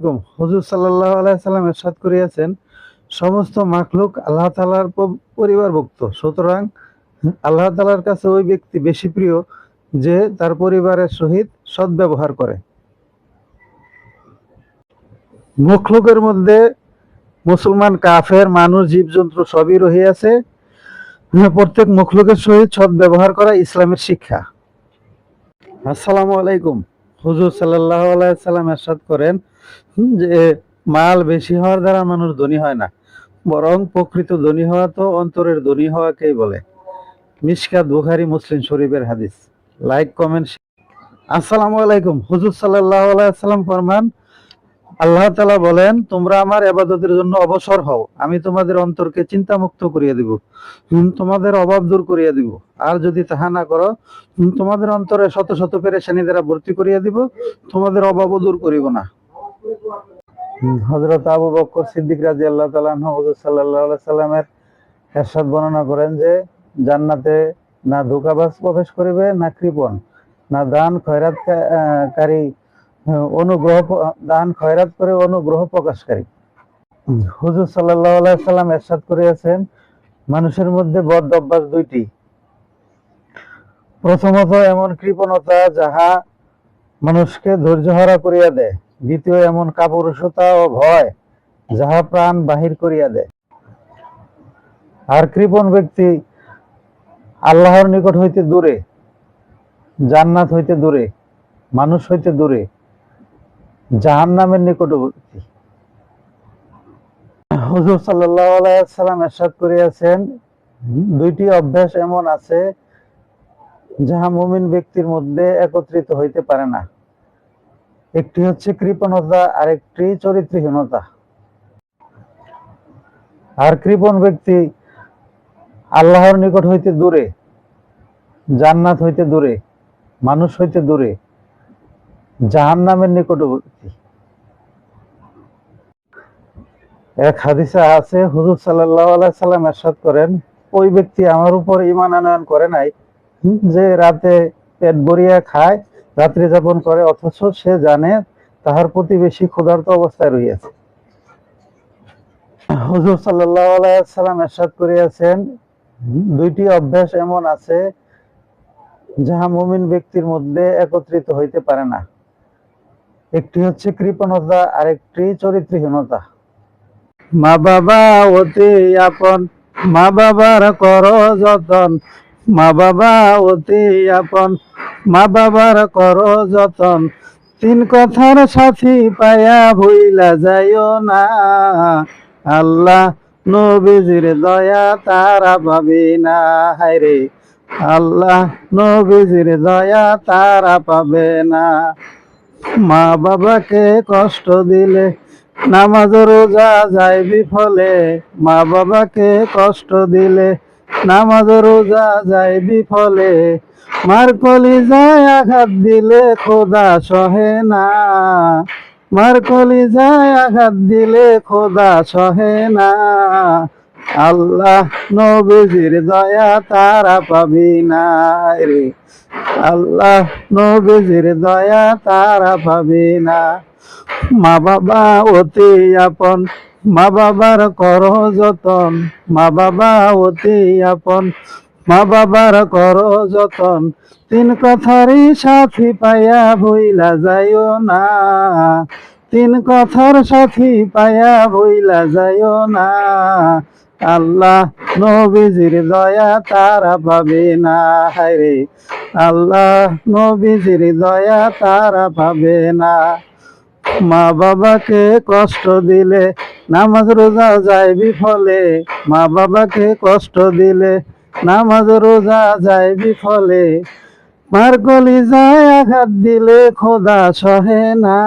এবং হুজুর সাল্লাহ আলাইসাল্লাম এরশাদ করিয়াছেন, সমস্ত মাখলুক আল্লাহ তালার পরিবারভুক্ত। সুতরাং আল্লাহ তালার কাছে ওই ব্যক্তি বেশি প্রিয় যে তার পরিবারের সহিত সদ্ব্যবহার করে। মখলুকের মধ্যে মুসলমান, কাফের, মানুষ, জীবজন্তু সবই রহিয়াছে। প্রত্যেক মখলুকের সহিত সদ্ব্যবহার করা ইসলামের শিক্ষা। আসসালামু আলাইকুম। হুজুর সাল্লাহ আলাইসাল্লাম এরশাদ করেন যে মাল বেশি হওয়ার দ্বারা মানুষ ধনী হয় না। বরং প্রকৃত ধনী হওয়া তো অন্তরের ধনী হওয়াকেই বলে। মিসকা বুখারি মুসলিম শরীফের হাদিস। লাইক কমেন্ট আসসালামু আলাইকুম। হুজুর সাল্লাহ আলাইসাল্লাম ফরমান আল্লাহ তালা বলেন তোমরা আমার এবাদতের জন্য অবসর হও। আমি তোমাদের অন্তরকে চিন্তা মুক্ত করিয়া দিব। তোমাদের অভাব দূর করিয়া দিব। আর যদি তাহা না করো তোমাদের অন্তরে শত শত পেরেশানি দ্বারা ভর্তি করিয়া দিব। তোমাদের অভাবও দূর করিব না। হজরত আবু বকর সিদ্দিক রাজি আল্লাহ তালাহ হজরত সাল্লাহ সাল্লামের এরশাদ বর্ণনা করেন যে জান্নাতে না ধোকাবাজ প্রবেশ করিবে না কৃপণ না দান খয়রাত কারী আহ, অনুগ্রহ দান খয়রাত করে অনুগ্রহ প্রকাশকারী। হুজুর সাল্লাহ সাল্লাম এরশাদ করিয়াছেন, মানুষের মধ্যে বদ অভ্যাস দুইটি। প্রথমত এমন কৃপণতা যাহা মানুষকে ধৈর্যহারা করিয়া দেয়। দ্বিতীয় এমন কাপুরুষতা ও ভয় যাহা প্রাণ বাহির করিয়া দেয়। আর কৃপণ ব্যক্তি আল্লাহর নিকট হইতে দূরে, জান্নাত হইতে দূরে, মানুষ হইতে দূরে জাহান নামের নিকটবর্তী। হুজুর আলাইসাল্লাম এরশাদ করিয়াছেন, দুইটি অভ্যাস এমন আছে যাহা মুমিন ব্যক্তির মধ্যে একত্রিত হইতে পারে না। একটি হচ্ছে কৃপণতা আর একটি চরিত্রহীনতা। আর কৃপণ ব্যক্তি আল্লাহর নিকট হইতে দূরে, জান্নাত হইতে দূরে, মানুষ হইতে দূরে জাহান নামের নিকটবর্তী। এক হাদিসে আছে, হুজুর সাল্লাহ সাল্লাম এরশাদ করেন, ওই ব্যক্তি আমার উপর ইমান আনয়ন করে নাই, যে রাতে পেট ভরিয়া খায়, রাত্রি যাপন করে, অথচ সে জানে তাহার প্রতিবেশী ক্ষুধার্ত অবস্থায় রহিয়াছে হুজুর সাল্লাহ সাল্লাম এরশাদ করিয়াছেন, দুইটি অভ্যাস এমন আছে, যাহা মুমিন ব্যক্তির মধ্যে একত্রিত হইতে পারে না। একটি হচ্ছে কৃপণতা আর একটি চরিত্রহীনতা। মা বাবা, অতি আপন। মা বাবার কর যতন। মা বাবা, অতি আপন। মা বাবার কর যতন। তিন কথার সাথী পায়া ভুইলা যাইও না। আল্লাহ নবীজির দয়া তারা পাবি না। হায়রে আল্লাহ নবীজির দয়া তারা পাবে না। মা বাবাকে কষ্ট দিলে, নামাজ রোজা যায় বিফলে। মা বাবাকে কষ্ট দিলে, নামাজ রোজা যায় বিফলে। মার কলি যায় আঘাত দিলে খোদা সহে না। মার কলি যায় আঘাত দিলে খোদা সহে না। আল্লাহ নবীজির দয়া তারা পাবি না রে। আল্লাহ নবীজির দয়া তারা পাবি না। মা বাবা অতি আপন, মা বাবার কর যতন। মা বাবা অতি আপন, মা বাবার কর যতন। তিন কথারই সাথী পাইয়া ভইলা যাইও না। তিন কথার সাথী পাইয়া ভইলা যাইও না। আল্লাহ নবীজির দয়া তারা পাবে না হায়রে আল্লাহ নবীজির দয়া তারা পাবে না। মা বাবাকে কষ্ট দিলে নামাজ রোজা যায় বিফলে। মা বাবাকে কষ্ট দিলে নামাজ রোজা যায় বিফলে। মার গলি যায় আঘাত দিলে খোদা সহে না।